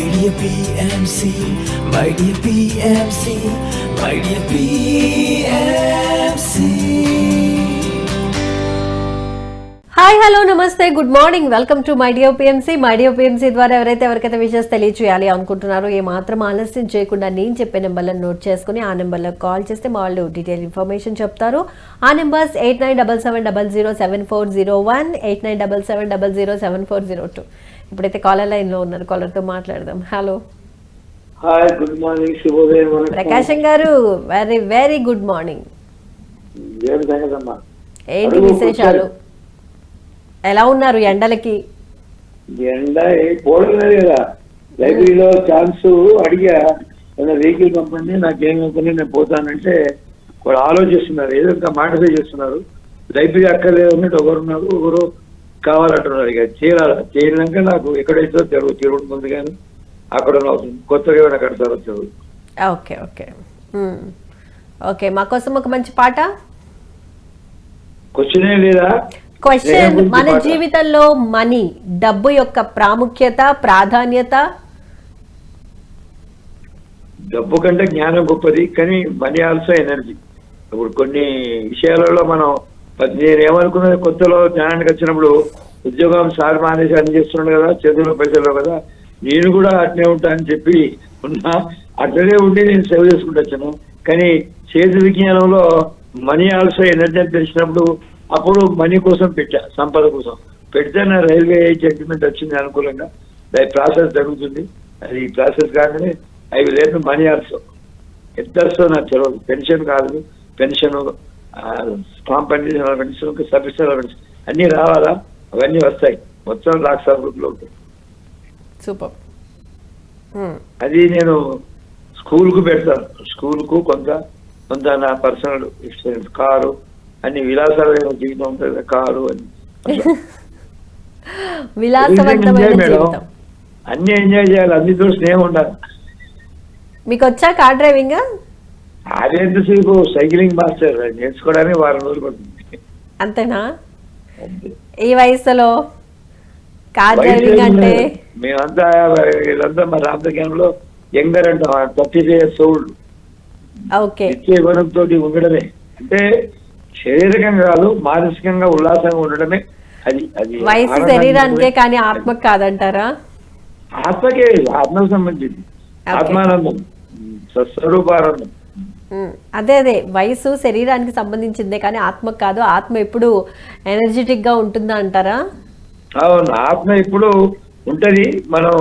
My dear PMC, my dear PMC, my dear PMC. Hi hello నమస్తే good morning welcome to my dear PMC my dear PMC ద్వారా ఎవరైతే ఎవరికైతే విషయస్ తెలియచేయాలి అనుకుంటున్నారో ఏ మాత్రం ఆలస్యం చేయకుండా నేను చెప్పే నెంబర్లను నోట్ చేసుకుని ఆ నెంబర్లో కాల్ చేస్తే మా వాళ్ళు డీటెయిల్ ఇన్ఫర్మేషన్ చెప్తారు. ఆ numbers eight nine double seven double zero seven four zero one eight nine double seven double zero seven four zero two. ఇప్పుడైతే కాలర్ లైన్లో ఉన్నారు. కాలర్తో మాట్లాడదాం. హలో హాయ్ గుడ్ మార్నింగ్ శుభోదయం. ప్రకాశం గారు వెరీ వెరీ గుడ్ మార్నింగ్ ఏం ఏంటి విశేషాలు? ఎలా ఉన్నారు ఎండలకి? ఎండ పోవడం కదా లైబ్రరీలో ఛాన్స్ అడిగా. వెహికల్ పంపండి నాకేం పంపండి నేను పోతానంటే వాళ్ళు ఆలోచిస్తున్నారు. ఏదో ఇంకా మాటిఫై చేస్తున్నారు. లైబ్రరీ అక్కర్లేదు ఒకరున్నారు ఒకరు కావాలంటున్నారు. ఇక చేరాలి. చేరినాక నాకు ఎక్కడైతే తెరువు తిరుగుడు కానీ అక్కడ కొత్తగా ఏమైనా కడతారో ఓకే ఓకే. ఓకే మా కోసం ఒక మంచి పాట? క్వశ్చనే లేదా? క్వశ్చన్ మన? జీవితంలో మనీ డబ్బు యొక్క ప్రాముఖ్యత ప్రాధాన్యత? డబ్బు కంటే జ్ఞానం గొప్పది కానీ మనీ ఆల్సో ఎనర్జీ ఇప్పుడు కొన్ని విషయాలలో మనం నేను ఏమనుకున్నది కొత్తలో జ్ఞానానికి వచ్చినప్పుడు ఉద్యోగం సార్ మానేసి అన్ని చేస్తున్నాడు కదా చేతుల్లో పైసలు కదా నేను కూడా అట్నే ఉంటా అని చెప్పి ఉన్నా. అట్లనే ఉండి నేను సేవ చేసుకుంటూ వచ్చాను. కానీ చేతి విజ్ఞానంలో మనీ ఆల్సో ఎనర్జీ అని తెలిసినప్పుడు అప్పుడు మనీ కోసం పెట్టా సంపద కోసం. పెడితే నా రైల్వే జడ్జిమెంట్ వచ్చింది అనుకూలంగా. దాని ప్రాసెస్ జరుగుతుంది. అది ప్రాసెస్ కాగానే అవి లేదు మనీ ఆల్సో. ఎంత వస్తుందో నాకు తెలియదు పెన్షన్ కాదు. Pension compensation pension subsidy pension అన్నీ రావాలా? అవన్నీ వస్తాయి. మొత్తం లాక్స్ గ్రూప్లో ఉంటాయి సూపర్ అది నేను స్కూల్కు పెడతాను. స్కూల్కు కొంత కొంత నా పర్సనల్ ఎక్స్పీరియన్స్. కారు అన్ని విలాసాలైన జీవితం ఉంటుంది కారు అని. మేడం. అన్ని ఎంజాయ్ చేయాలి. అన్నితో స్నేహం ఉండాలి. మీకు వచ్చా కార్ డ్రైవింగ్? అదేంతసేపు సైక్లింగ్ మాస్టర్ నేర్చుకోవడానికి వారం రోజులు పడుతుంది అంతేనా అంతే. ఈ వయసులో కార్ డ్రైవింగ్ అంటే. మేమంతా వీళ్ళంతా మా రామగ్యాంలో యంగర్ అంటాం థర్టీ ఇయర్స్ ఓల్డ్ ఓకే నిత్య గుణంతో ఉండడమే అంటే శారీరకంగా కాదు మానసికంగా ఉల్లాసంగా ఉండడమే అది అది వయసు శరీరానికే. కానీ ఆత్మకు కాదంటారా ఆత్మకే ఆత్మకు సంబంధించింది. ఆత్మానందం స్వరూపానందం మ్మ్. అదే అదే. వయసు శరీరానికి సంబంధించిందే కానీ ఆత్మకు కాదు. ఆత్మ ఎప్పుడు ఎనర్జెటిక్గా ఉంటుందా అంటారా? అవును. ఆత్మ ఇప్పుడు ఉంటది. మనం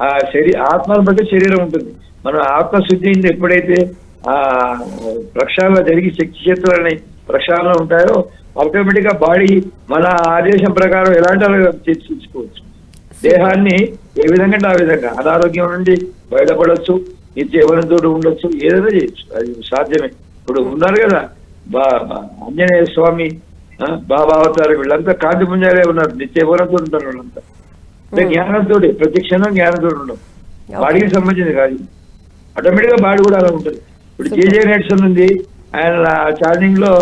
ఆ శరీ ఆత్మను బట్టి శరీరం ఉంటుంది. మనం ఆత్మశుద్ధి ఎప్పుడైతే ఆ ప్రక్షాళన జరిగి శక్తి క్షేత్రాలని ప్రక్షాళన ఉంటాయో ఆటోమేటిక్గా బాడీ మన ఆదేశం ప్రకారం ఎలాంటి చర్చించుకోవచ్చు. దేహాన్ని ఏ విధంగా అంటే ఆ విధంగా. అనారోగ్యం నుండి బయటపడవచ్చు నిత్య యవనంతో ఉండొచ్చు ఏదైనా చేయొచ్చు. అది సాధ్యమే. ఇప్పుడు ఉన్నారు కదా బా ఆంజనేయ స్వామి బాబా అవతారం వీళ్ళంతా కాంతి పుంజాలే ఉన్నారు. నిత్య యవనంతో ఉంటారు వాళ్ళంతా. అంటే జ్ఞానంతో ప్రతి క్షణం జ్ఞానంతో ఉండడం. బాడీకి సంబంధించింది కాదు. ఆటోమేటిక్గా బాడీ కూడా అలా ఉంటుంది ఇప్పుడు జేజే నెట్సన్ ఉంది. ఆయన ఛార్జింగ్లో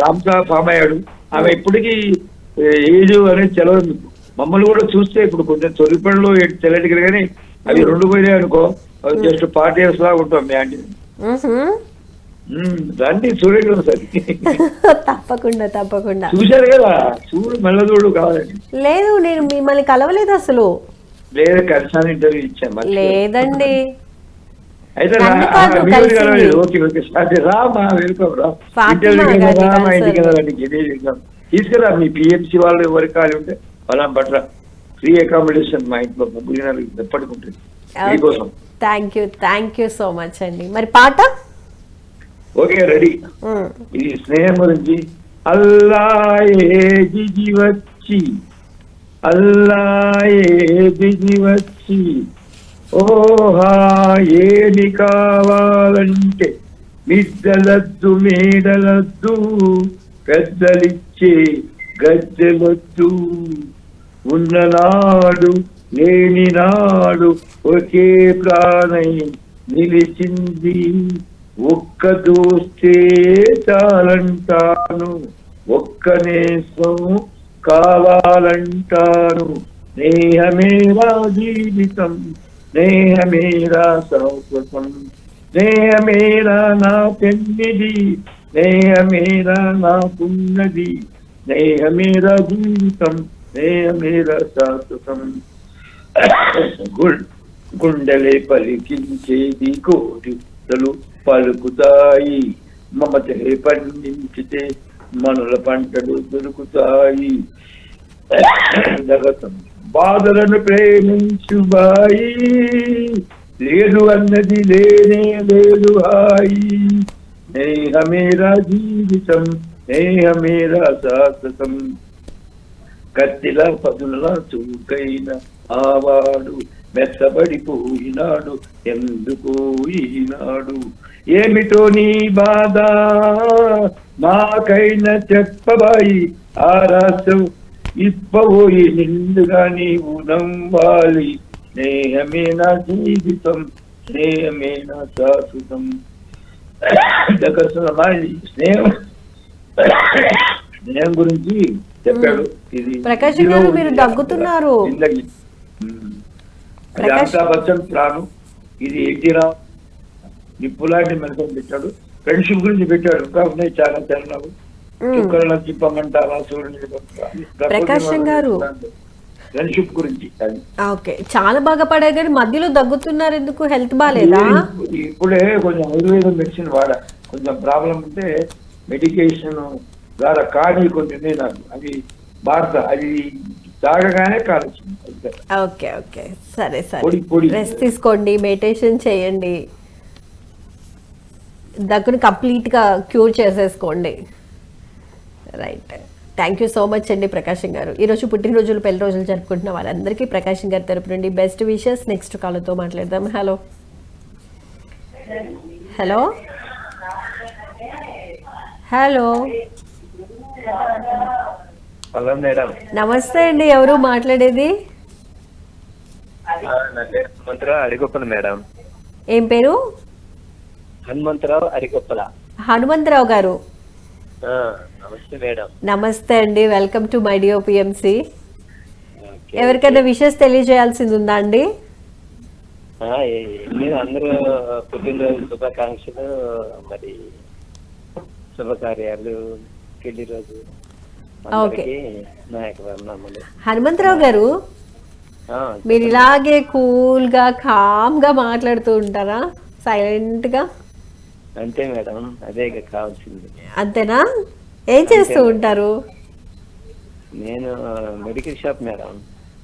రామ్సా ఫామ్ అయ్యాడు. ఆమె ఇప్పటికీ ఏజ్ అనేది తెలవదు. మమ్మల్ని కూడా చూస్తే ఇప్పుడు కొంచెం తొలిపళ్ళు తెల్లటికి కానీ అవి రెండు పోయినాయి అనుకో జస్ట్ పార్టీ ఇయర్స్ లాగా ఉంటాం మీ ఆంటీ. మ్మ్హ్మ్. ఉమ్, రండి చూడండి ఒకసారి తప్పకుండా తప్పకుండా. చూశారు కదా చూడు మళ్ళీ చూడు కావాలండి లేదు నేను మిమ్మల్ని కలవలేదు అసలు. లేదా కలిసాను ఇంటర్వ్యూ ఇచ్చాను. లేదండి. అయితే. ఓకే వెల్కమ్ రా. ఇంటర్వ్యూ ఇంటికి తీసుకురా మీ పిఎంసి వాళ్ళు ఎవరికి కావాలి ఉంటే వాళ్ళ పట్ల ఫ్రీ అకామిడేషన్ మా ఇంట్లో ముగ్గురు ఉంటుంది మీకోసం. Thank you thank you so much అండి. మరి పాట? Okay ready. మ్మ్. ఇది స్నేహం గురించి అల్లాయే దిగి వచ్చి అల్లాయే దిగి వచ్చి ఓహా ఏమి కావాలంటే మిద్దలద్దు మేడలద్దు పెద్దలిచ్చే గద్దెలొద్దు. ఉన్ననాడు లేని నాడు ఒకే ప్రాణై నిలిచింది. ఒక్క దోస్తే చాలంటాను ఒక్క నేసం కావాలంటాను. నేహమేరా జీవితం నేహమేరా శాశ్వతం నేహమేరా నా పెన్నిది స్నేహమేరా నాకున్నది. నేహమేరా జీవితం స్నేహమేరా శాశ్వతం గుండెలే పలికించేది కోరికలు పలుకుతాయి. మమతే పండించితే మనుల పంటలు దొరుకుతాయి. జగతం బాధలను ప్రేమించు బాయి లేదు అన్నది లేనే లేదు హాయి. నేహమేరా జీవితం నేహమేరా శాశ్వతం కత్తిల పదుల చురుకైన ఆవాడు మెత్తబడిపోయినాడు ఎందుకు ఈనాడు? ఏమిటో నీ బాధ? మాకైనా చెప్పబాయి ఆ రాసం ఇప్పబోయి నిండుగా నీవు నవ్వాలి స్నేహమే నా జీవితం స్నేహమే నా శాశ్వతం. జగత్సమాజి స్నేహం స్నేహం గురించి చెప్పాడు. ఇది ప్రకాష్ గారు. మీరు దగ్గుతున్నారు. అమితాబ్ బచ్చన్ ప్లాను ఇది ఎన్టీరావు నిప్పులాంటి మెలకం పెట్టాడు. ఫ్రెండ్షిప్ గురించి పెట్టాడు. ఇంకా ఉన్నాయి చాలా చరణాలు మ్మ్. చుక్కలను తిప్పమంటావా సూర్యుని ప్రకాశం గారు. ఫ్రెండ్షిప్ గురించి ఓకే. చాలా బాగా పడారు కానీ మధ్యలో దగ్గుతున్నారు ఎందుకు? హెల్త్ బాగాలేదా ఇప్పుడే కొంచెం ఆయుర్వేదం మెడిసిన్ వాడా. కొంచెం ప్రాబ్లం ఉంటే మెడికేషన్ కొంచెం ఉన్నాయి నాకు అది భారత అది తాగగానే అంతే. Okay okay. సరే సరే. రెస్ట్ తీసుకోండి మెడిటేషన్ చేయండి. దగ్గుని కంప్లీట్గా క్యూర్ చేసేసుకోండి. Right. Thank you so much అండి ప్రకాశం గారు. ఈరోజు పుట్టినరోజులు పెళ్ళి రోజులు జరుపుకుంటున్న వాళ్ళందరికీ ప్రకాశం గారి తరపు నుండి బెస్ట్ విషెస్. నెక్స్ట్ కాల్తో మాట్లాడదాం. Hello hello hello hello madam నమస్తే అండి ఎవరు మాట్లాడేది? హనుమంతరావు అడిగొప్పల మేడం. ఏం పేరు? హనుమంతరావు అడిగొప్పల. హనుమంతరావు గారు. నమస్తే మేడం. నమస్తే అండి welcome to my dear PMC. ఎవరికైనా విషెస్ తెలియజేయాల్సింది ఉందా అండి అందరూ పుట్టినరోజు శుభాకాంక్షలు మరి శుభకార్యాలు. పెళ్ళి రోజు. హనుమంతరావు గారు మీరు ఇలాగే కూల్గా కామ్గా మాట్లాడుతూ ఉంటారా? సైలెంట్గా అంతే మేడం అదే కావాల్సింది. అంతేనా? ఏం చేస్తూ ఉంటారు? నేను medical shop madam.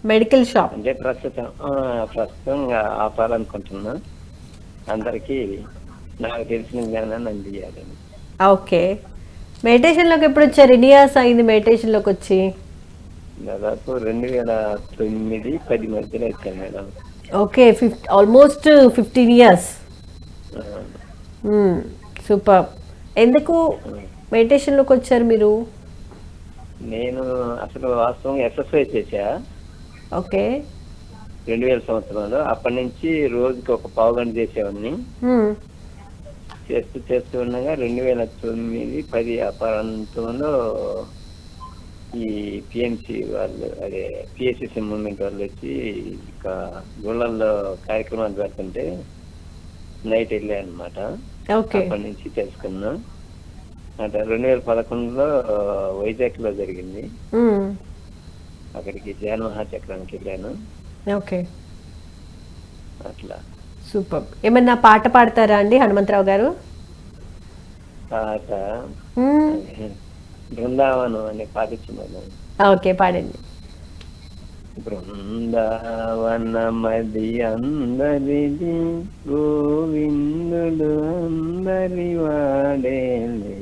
Medical shop. అంటే ప్రస్తుతం ఆ, ప్రస్తుతం ఆపాలనుకుంటున్నా. అందరికీ నాకు తెలిసిన జ్ఞానాన్ని అందియాలని ఓకే. మెడిటేషన్లోకి ఎప్పుడు వచ్చారు ఎన్ని ఇయర్స్ అయింది మెడిటేషన్లోకి వచ్చి? దాదాపు రెండు వేల తొమ్మిది పది మధ్యలో వచ్చాను madam. Okay fif almost fifteen years. Super. ఎందుకు మెడిటేషన్లోకి వచ్చారు మీరు? నేను అసలు వాస్తవంగా ఎక్సర్సైజ్ చేశా. ఓకే. రెండు వేల సంవత్సరంలో అప్పటి నుంచి రోజుకి ఒక పావు గంట చేసేవాడిని. చేస్తూ చేస్తూ ఉండగా రెండు వేల తొమ్మిది పది ఆ ప్రాంతంలో ఈ పిఎంసి వాళ్ళు అదే పిఎస్సిసి మూవ్మెంట్ వాళ్ళు వచ్చి ఇక గుళ్ళల్లో కార్యక్రమాలు పెడుతుంటే నైట్ వెళ్ళా అనమాట ఓకే. అప్పటి నుంచి తెలుసుకున్నా అంటే రెండు వేల పదకొండులో వైజాగ్లో జరిగింది. అక్కడికి ధ్యాన మహాచక్రానికి వెళ్ళాను. ఓకే. అట్లా. సూపర్. ఏమన్నా పాట పాడతారా అండి హనుమంతరావు గారు? పాట. బృందావనం అనే పాట ఇచ్చినాను ఓకే పాడండి. బృందావనమది అందరిది గోవిందుడు అందరి వాడేలే.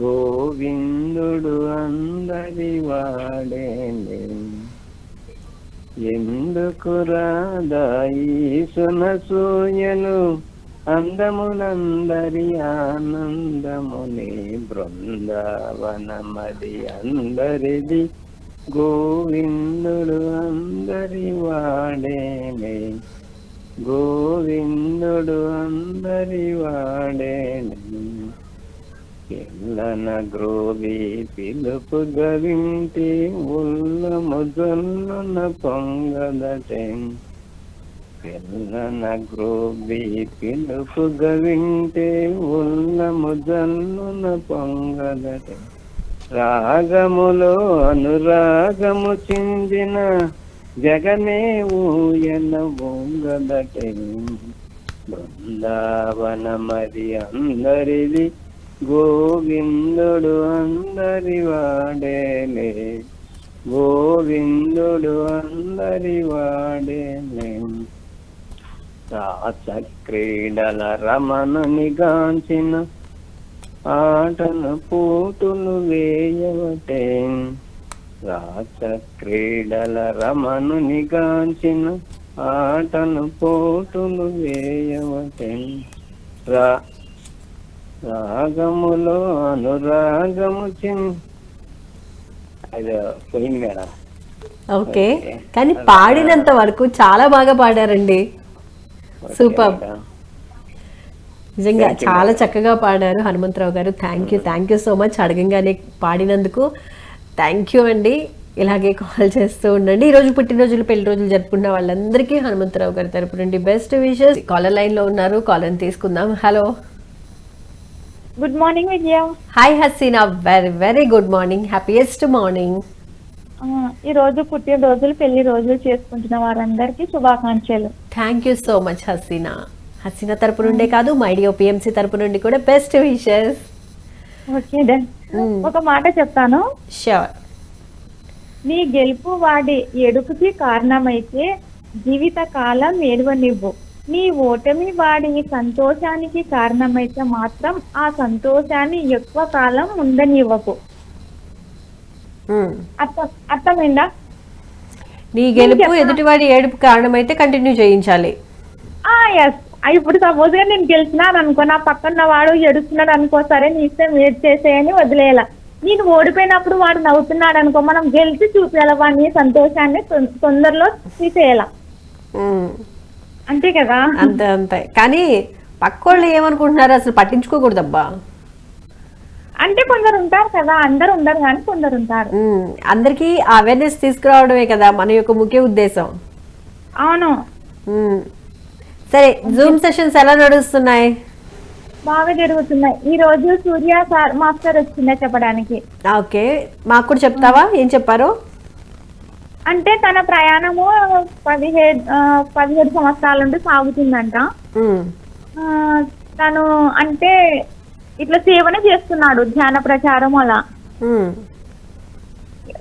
గోవిందుడు అందరి వాడేలే. ఎందుకు రాదాయి అందమునందరి అందములందరి ఆనందముని బృందావనమది అందరిది. గోవిందుడు అందరి వాడేనే. గోవిందుడు అందరి వాడేనే. పిల్లన గ్రోవి పిలుపు గవింటి ఉల్ల ముజల్లున పొంగదటే పిల్లన గ్రోవి పిలుపు గవింటి ఉల్ల ముజల్లున పొంగదటే రాగములో అనురాగము చిందిన జగమే ఊయన బృందావన మరి అందరిది గోవిందుడు అందరి వాడేలే. గోవిందుడు అందరి వాడేలే. రాస క్రీడల రమణుని గాంచిన ఆటల పోటులు వేయవటే. రాస క్రీడల రమణుని గాంచిన ఆటలు పోటులు వేయవటే. రా రాగములో అనురాగము అది పోయింది మేడం. ఓకే. కానీ పాడినంత వరకు చాలా బాగా పాడారండి. సూపర్. నిజంగా చాలా. చక్కగా పాడారు Hanumantharao garu. Thank you thank you so much అడగంగానే పాడినందుకు థ్యాంక్ యూ అండి. ఇలాగే కాల్ చేస్తూ ఉండండి. ఈ రోజు పుట్టినరోజులు పెళ్ళి రోజులు జరుపుకున్న వాళ్ళందరికీ హనుమంతరావు గారి తరపు నుండి బెస్ట్ విషెస్ కాలర్ లైన్లో ఉన్నారు. కాలర్ తీసుకుందాం. Hello good morning Vijaya hi Haseena very very good morning happiest morning ఈ రోజు పుట్టినరోజులు పెళ్ళి రోజులు చేసుకుంటున్న వారందరికీ శుభాకాంక్షలు. Thank you so much Haseena Haseena తరపు నుండే కాదు మైడియో పిఎంసీ తరపు నుండి కూడా బెస్ట్ విషెస్ ఓకే డన్ ఒక మాట చెప్తాను. షూర్ నీ గెలుపు వాడి ఎడుపుకి కారణమైతే జీవిత కాలం ఏడవనివ్వు. నీ ఓటమి వాడి సంతోషానికి కారణమైతే మాత్రం ఆ సంతోషాన్ని ఎక్కువ కాలం ఉండనివ్వకు. అర్థం అర్థమైందా? నీ గెలుపు ఎదుటివాడి ఏడుపు కారణమైతే కంటిన్యూ చేయించాలి. ఎస్ ఇప్పుడు సపోజ్గా నేను గెలిచినాను అనుకో నా పక్కన వాడు ఎడుస్తున్నాడు అనుకో సరే నీ ఇష్టం ఏడ్ చేసేయని వదిలేయాల. నేను ఓడిపోయినప్పుడు వాడు నవ్వుతున్నాడు అనుకో మనం గెలిచి చూపించాల వాడిని సంతోషాన్ని తొందరలో తీసేయాల. అంతే కదా? అంతే అంతే. కానీ పక్కోళ్ళు ఏమనుకుంటున్నారు? అసలు పట్టించుకోకూడదబ్బా. అంటే కొందరు ఉంటారు కదా అందరు ఉండరు కానీ కొందరు ఉంటారు. అందరికీ అవేర్నెస్ తీసుకురావడమే కదా మన యొక్క ముఖ్య ఉద్దేశం. అవును. సరే జూమ్ సెషన్స్ ఎలా నడుస్తున్నాయి? బాగా జరుగుతున్నాయి. ఈ రోజు సూర్య సార్ మాస్టర్ వచ్చిందే చెప్పడానికి. ఓకే మాకు కూడా చెప్తావా? ఏం చెప్పారు? అంటే తన ప్రయాణము పదిహేడు పదిహేడు సంవత్సరాల నుండి సాగుతుందంట. తను అంటే ఇట్లా సేవన చేస్తున్నాడు ధ్యాన ప్రచారం అలా.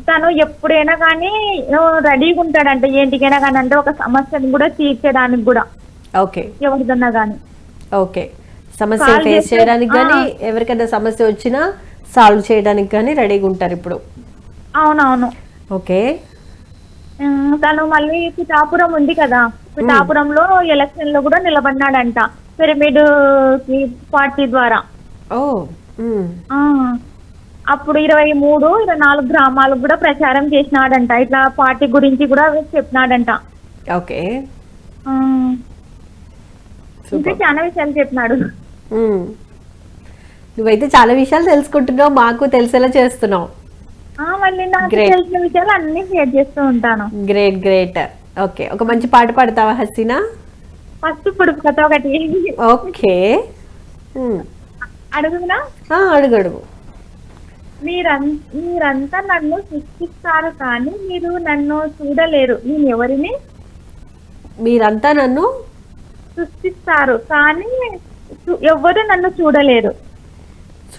తను ఎప్పుడైనా కానీ రెడీగా ఉంటాడంట. ఏంటికైనా కానీ అంటే ఒక సమస్యను కూడా తీర్చడానికి కూడా. ఓకే. ఎవరిదన్నా కానీ. ఓకే. సమస్య ఫేస్ చేయడానికి కానీ. ఎవరికైనా సమస్య వచ్చినా సాల్వ్ చేయడానికి కానీ రెడీగా ఉంటారు ఇప్పుడు. అవునవును. ఓకే. తను మళ్ళీ పిఠాపురం ఉంది కదా. పిఠాపురంలో ఎలక్షన్లో కూడా నిలబడినాడంట. పిరమిడ్కి పార్టీ ద్వారా. ఓ అప్పుడు ఇరవై మూడు ఇరవై నాలుగు గ్రామాలకు కూడా ప్రచారం చేసినాడంట. ఇట్లా పార్టీ గురించి కూడా చెప్పినాడంట. ఓకే. ఇంకా చాలా విషయాలు చెప్పినాడు. నువ్వైతే చాలా విషయాలు తెలుసుకుంటున్నావు మాకు తెలిసేలా చేస్తున్నావు. మళ్ళీ నాకు Great. తెలిసిన విషయాలు అన్ని షేర్ చేస్తూ ఉంటాను. గ్రేట్ గ్రేట్ ఓకే ఒక మంచి పాట పాడతావా హసీనా? ఫస్ట్ ఇప్పుడు కథ ఒకటి. Okay hmm. అడుగునా? ఆ, అడుగు అడుగు. మీరం మీరంతా నన్ను సృష్టిస్తారు కానీ మీరు నన్ను చూడలేరు. నేను ఎవరిని? మీరంతా నన్ను? సృష్టిస్తారు కానీ చూ- ఎవ్వరు నన్ను చూడలేరు.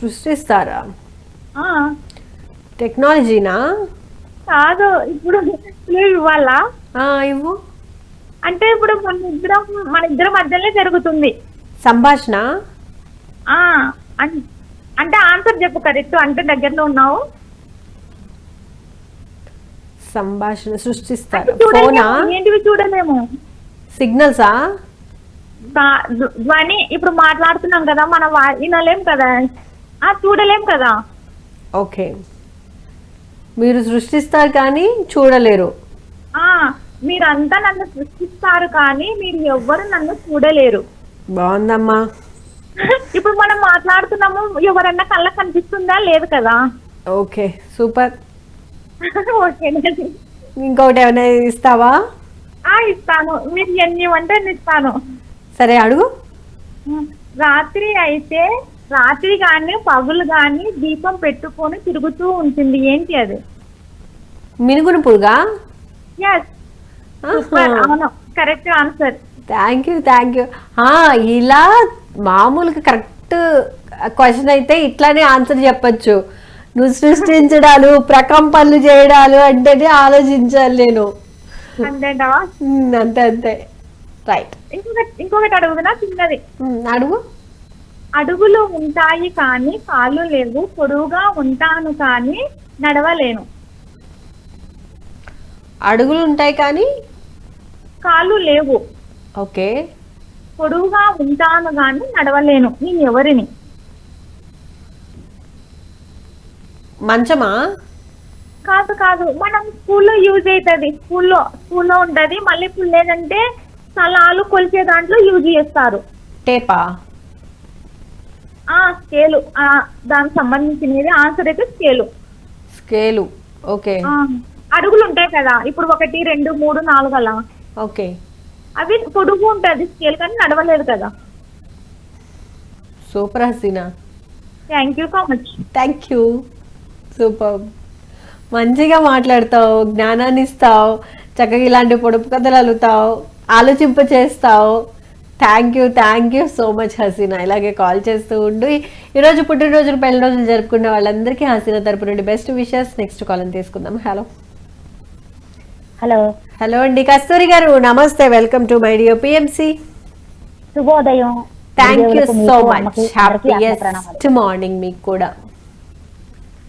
సృష్టిస్తారా? ఆ. టెక్నాలజీనా? కాదు ఇప్పుడు clue ఇవ్వాలా ఇవ్వు. అంటే ఇప్పుడు మన ఇద్దరం మన ఇద్దరి జరుగుతుంది. సంభాషణ? అంటే ఆన్సర్ చెప్పు కరెక్ట్ అంటే దగ్గరలో ఉన్నావు. సంభాషణ సృష్టిస్తారు ఫోనా? ఏంటివి చూడలేము. సిగ్నల్సా? ధ్వని ఇప్పుడు మాట్లాడుతున్నాం కదా మన వినలేం కదా. ఆ చూడలేం కదా. ఓకే. మీరు సృష్టిస్తారు కానీ చూడలేరు. ఆ మీరంతా నన్ను సృష్టిస్తారు కానీ మీరు ఎవ్వరు నన్ను చూడలేరు. బాగుందమ్మా. ఇప్పుడు మనం మాట్లాడుతున్నాము ఎవరన్నా కళ్ళకి కనిపిస్తుందా? లేదు కదా. Okay super. ఓకేనండి. ఇంకొకటి ఏమైనా ఇస్తావా? ఆ, ఇస్తాను. మీరు ఎన్ని అన్ని ఇస్తాను. సరే అడుగు. రాత్రి అయితే రాత్రి కానీ పగులు కానీ దీపం పెట్టుకొని తిరుగుతూ ఉంటుంది. ఏంటి అది? మినుగును పురుగా ఎస్ సూపర్ అవును. Correct answer thank you thank you ఇలా మామూలుగా కరెక్ట్ క్వశ్చన్ అయితే ఇట్లానే ఆన్సర్ చెప్పొచ్చు. నువ్వు సృష్టించడాలు ప్రకంపనలు చేయడాలు అంటేనే ఆలోచించాలి నేను. అంతే అంతే. రైట్ ఇంకొకటి ఇంకొకటి అడుగుతున్నా చిన్నది. అడుగు. అడుగులు ఉంటాయి కానీ కాళ్ళు లేవు పొడువుగా ఉంటాను కానీ నడవలేను. అడుగులు ఉంటాయి కానీ కాళ్ళు లేవు. ఓకే. పొడువుగా ఉంటాను కానీ నడవలేను. నేను ఎవరిని? మంచమా? కాదు కాదు. మనం స్కూల్లో యూజ్ అవుతుంది స్కూల్లో స్కూల్లో ఉంటది. మళ్ళీ ఇప్పుడు లేదంటే స్థలాలు కొలిచే దాంట్లో యూజ్ చేస్తారు. టేపా? స్కేలు. ఆ దానికి సంబంధించినది. ఆన్సర్ అయితే స్కేలు. స్కేలు. ఓకే. అడుగులు ఉంటాయి కదా. ఇప్పుడు ఒకటి రెండు మూడు నాలుగు అలా. ఓకే. అవి పొడుగు ఉంటది స్కేల్ కానీ నడవలేదు కదా. Super Haseena. Thank you so much thank you super మంచిగా మాట్లాడతావు. జ్ఞానాన్ని ఇస్తావు. చక్కగా ఇలాంటి పొడుపు కథలు అలుగుతావు ఆలోచింప చేస్తావు thank you thank you so much Haseena. ఇలాగే కాల్ చేస్తూ ఉండు. ఈ- ఈరోజు పుట్టినరోజులు పెళ్ళి రోజులు జరుపుకున్న వాళ్ళందరికీ హసీనా తరపు నుండి బెస్ట్ విషెస్. నెక్స్ట్ కాల్ తీసుకుందాం. హలో. హలో. హలో అండి. కస్తూరి గారు నమస్తే. Welcome to my dear PMC. శుభోదయం. Thank you so much. Happiest morning మీకు కూడా.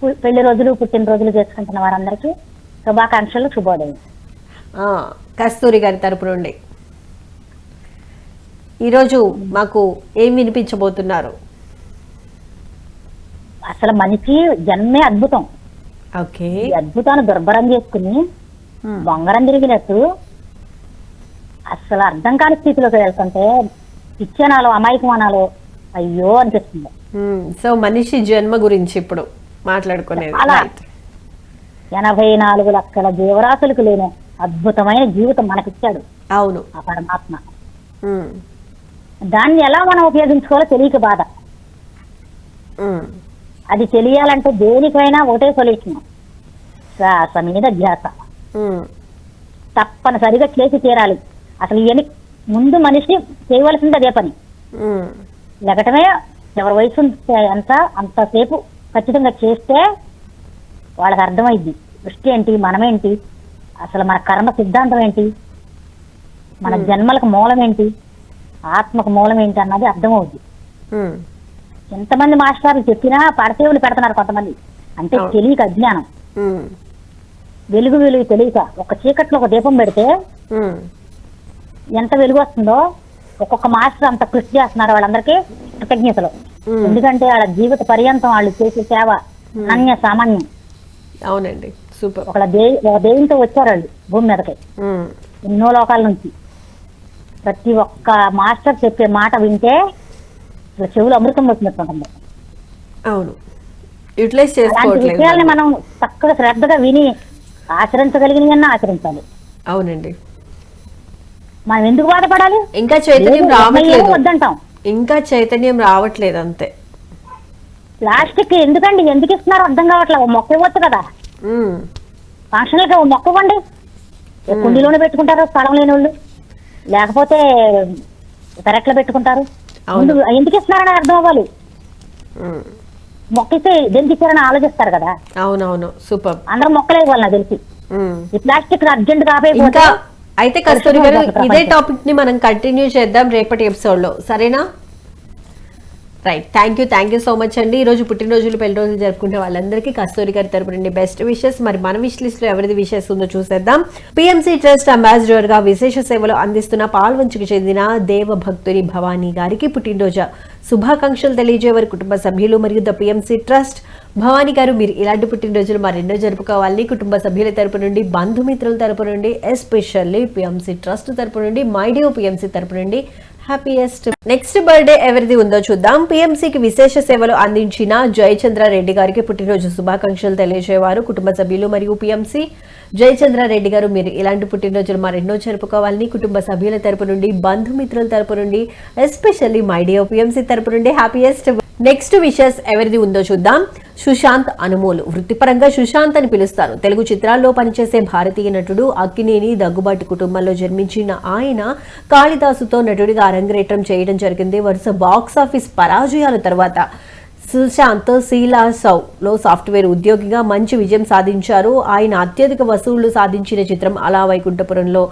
పెళ్ళి రోజులు పుట్టినరోజులు చేసుకుంటున్న వారందరికీ శుభాకాంక్షలు శుభోదయం. కస్తూరి గారి తరపు నుండి. ఈరోజు మాకు ఏం వినిపించబోతున్నారు? అసలు మనిషి జన్మే అద్భుతం. ఓకే. అద్భుతాన్ని దుర్భరం చేసుకుని బొంగరం తిరిగినట్టు అసలు అర్థం కాని స్థితిలోకి వెళ్తుంటే పిచ్చనాలు అమాయకమానాలు అయ్యో అనిపిస్తుంది. సో మనిషి జన్మ గురించి ఇప్పుడు మాట్లాడుకునేది. ఎనభై నాలుగు లక్షల జీవరాశులకు లేని అద్భుతమైన జీవితం మనకిచ్చాడు. అవును. ఆ పరమాత్మ. ఉమ్, దాన్ని ఎలా మనం ఉపయోగించుకోవాలో తెలియక బాధ. అది తెలియాలంటే దేనికైనా ఒకటే సొల్యూషన్. శ్వాస మీద ధ్యాస. తప్పనిసరిగా చేసి తీరాలి. అసలు ఇవన్నీ ముందు మనిషి చేయవలసింది అదే పని. లెగటమే ఎవరి వయసు ఎంత అంతసేపు ఖచ్చితంగా చేస్తే వాళ్ళకి అర్థమైద్ది. దృష్టి ఏంటి? మనమేంటి? అసలు మన కర్మ సిద్ధాంతం ఏంటి? మన జన్మలకు మూలం ఏంటి? ఆత్మకు మూలం ఏంటి అన్నది అర్థమవుద్ది ఎంతమంది మాస్టర్లు చెప్పినా పడసేవులు పెడుతున్నారు కొంతమంది. అంటే. తెలియక అజ్ఞానం. వెలుగు వెలుగు తెలియక ఒక చీకట్లో ఒక దీపం పెడితే ఎంత వెలుగు వస్తుందో ఒక్కొక్క మాస్టర్ అంత కృషి చేస్తున్నారు వాళ్ళందరికీ కృతజ్ఞతలు. ఎందుకంటే వాళ్ళ జీవిత పర్యంతం వాళ్ళు చేసే సేవ అనన్య సామాన్యం. అవునండి. సూపర్. ఒక దేవునితో వచ్చారు వాళ్ళు భూమి మీదకి. ఎన్నో లోకాల నుంచి. ప్రతి ఒక్క మాస్టర్ చెప్పే మాట వింటే చెవులు అమృతం వచ్చినట్టుంటుంది అవును. యూటిలైజ్ అలాంటి విషయాల్ని మనం. చక్కగా శ్రద్ధగా విని ఆచరించగలిగినవన్నా ఆచరించాలి. అవునండి. మనం ఎందుకు బాధపడాలి? ఇంకా చైతన్యం లేదు, రావట్లేదు. వద్దంటాం. ఇంకా చైతన్యం రావట్లేదు అంతే. ప్లాస్టిక్ ఎందుకండి? ఎందుకు ఇస్తున్నారు అర్థం కావట్లేదు. మొక్క ఇవ్వచ్చు కదా. ఉమ్, ఫంక్షనల్గా మొక్క ఇవ్వండి. కుండీలోనే పెట్టుకుంటారు స్థలం లేని వాళ్ళు. లేకపోతే పెరట్లో పెట్టుకుంటారు. ఎందుకు ఇస్తున్నారని అర్థం అవ్వాలి. ఉమ్, మొక్క ఇస్తే దేనికి ఇచ్చారని ఆలోచిస్తారు కదా. అవునవును సూపర్. అందరూ మొక్కలే ఇవ్వాలి నాకు తెలిసి. ఈ ప్లాస్టిక్ అర్జెంట్ ఇంకా అయితే కస్తూరి గారు ఇదే. టాపిక్ని మనం కంటిన్యూ చేద్దాం రేపటి ఎపిసోడ్లో. సరేనా? Right thank you thank you so much అండి. ఈ రోజు పుట్టినరోజులు పెళ్ళి రోజులు జరుపుకునే వాళ్ళందరికీ కస్తూరి గారి తరపు నుండి బెస్ట్ విషెస్ మరి మన విష్ లిస్ట్లో ఎవరిది విషెస్ ఉందో చూసేద్దాం. పిఎంసీ ట్రస్ట్ అంబాసిడర్గా విశేష సేవలు అందిస్తున్న పాల్వంచుకు చెందిన దేవ భక్తుని భవానీ గారికి పుట్టినరోజు శుభాకాంక్షలు తెలియజే వారి కుటుంబ సభ్యులు మరియు ద పిఎంసీ ట్రస్ట్ భవానీ గారు మీరు ఇలాంటి పుట్టినరోజులు మరెన్నో జరుపుకోవాలని కుటుంబ సభ్యుల తరపు నుండి బంధుమిత్రుల తరపు నుండి ఎస్పెషల్లీ పిఎంసీ ట్రస్ట్ తరపు నుండి మైడియో పిఎంసీ తరపు నుండి హ్యాపీయెస్ట్ నెక్స్ట్ బర్త్డే ఎవరిది ఉందో చూద్దాం. పిఎంసీకి విశేష సేవలు అందించిన జయచంద్రారెడ్డి గారికి పుట్టినరోజు శుభాకాంక్షలు తెలియజేవారు కుటుంబ సభ్యులు మరియు పిఎంసి జయచంద్రారెడ్డి గారు మీరు ఇలాంటి పుట్టినరోజులు మరెన్నో జరుపుకోవాలని కుటుంబ సభ్యుల తరపు నుండి బంధుమిత్రుల తరపు నుండి ఎస్పెషల్లీ మై డియో పిఎంసి తరపు నుండి హ్యాపీయెస్ట్ నెక్స్ట్ విషెస్ ఎవరిది ఉందో చూద్దాం. సుశాంత్ అనుమోలు వృత్తిపరంగా సుశాంత్ అని పిలుస్తారు. తెలుగు చిత్రాల్లో పనిచేసే భారతీయ నటుడు అక్కినేని దగ్గుబాటి కుటుంబంలో జన్మించిన ఆయన కాళిదాసుతో నటుడిగా అరంగేట్రం చేయడం జరిగింది. వరుస బాక్స్ ఆఫీస్ పరాజయాల తర్వాత సుశాంత్ శీలా సౌ లో సాఫ్ట్వేర్ ఉద్యోగిగా మంచి విజయం సాధించారు. ఆయన అత్యధిక వసూళ్ళు సాధించిన చిత్రం అలా వైకుంఠపురంలో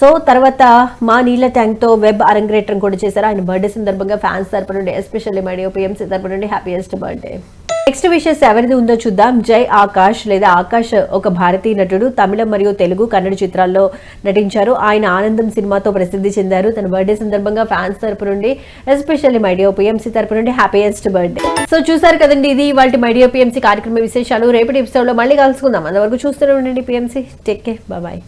సో తర్వాత మా నీళ్ళ ట్యాంక్తో వెబ్ అరంగేట్రం కూడా చేశారు. ఆయన బర్త్డే సందర్భంగా ఫ్యాన్స్ తరపు నుండి ఎస్పెషల్లీ మడియో పిఎంసీ తరపు నుండి హ్యాపీయెస్ట్ బర్త్డే. నెక్స్ట్ విషయస్ ఎవరిది ఉందో చూద్దాం. జై ఆకాష్ లేదా ఆకాష్ ఒక భారతీయ నటుడు తమిళం మరియు తెలుగు కన్నడ చిత్రాల్లో నటించారు. ఆయన ఆనందం సినిమాతో ప్రసిద్ధి చెందారు. తన బర్త్డే సందర్భంగా ఫ్యాన్స్ తరపు నుండి ఎస్పెషల్లీ మైడియో పిఎంసీ తరపు నుండి హ్యాపీయెస్ట్ బర్త్డే. సో చూసారు కదండి ఇది వాళ్ళ మైడియో పిఎంసీ కార్యక్రమ విశేషాలు. రేపటి ఎపిసోడ్లో మళ్ళీ కలుసుకుందాం. అంతవరకు చూస్తూనే ఉండండి పిఎంసీ. Take care. బాయ్.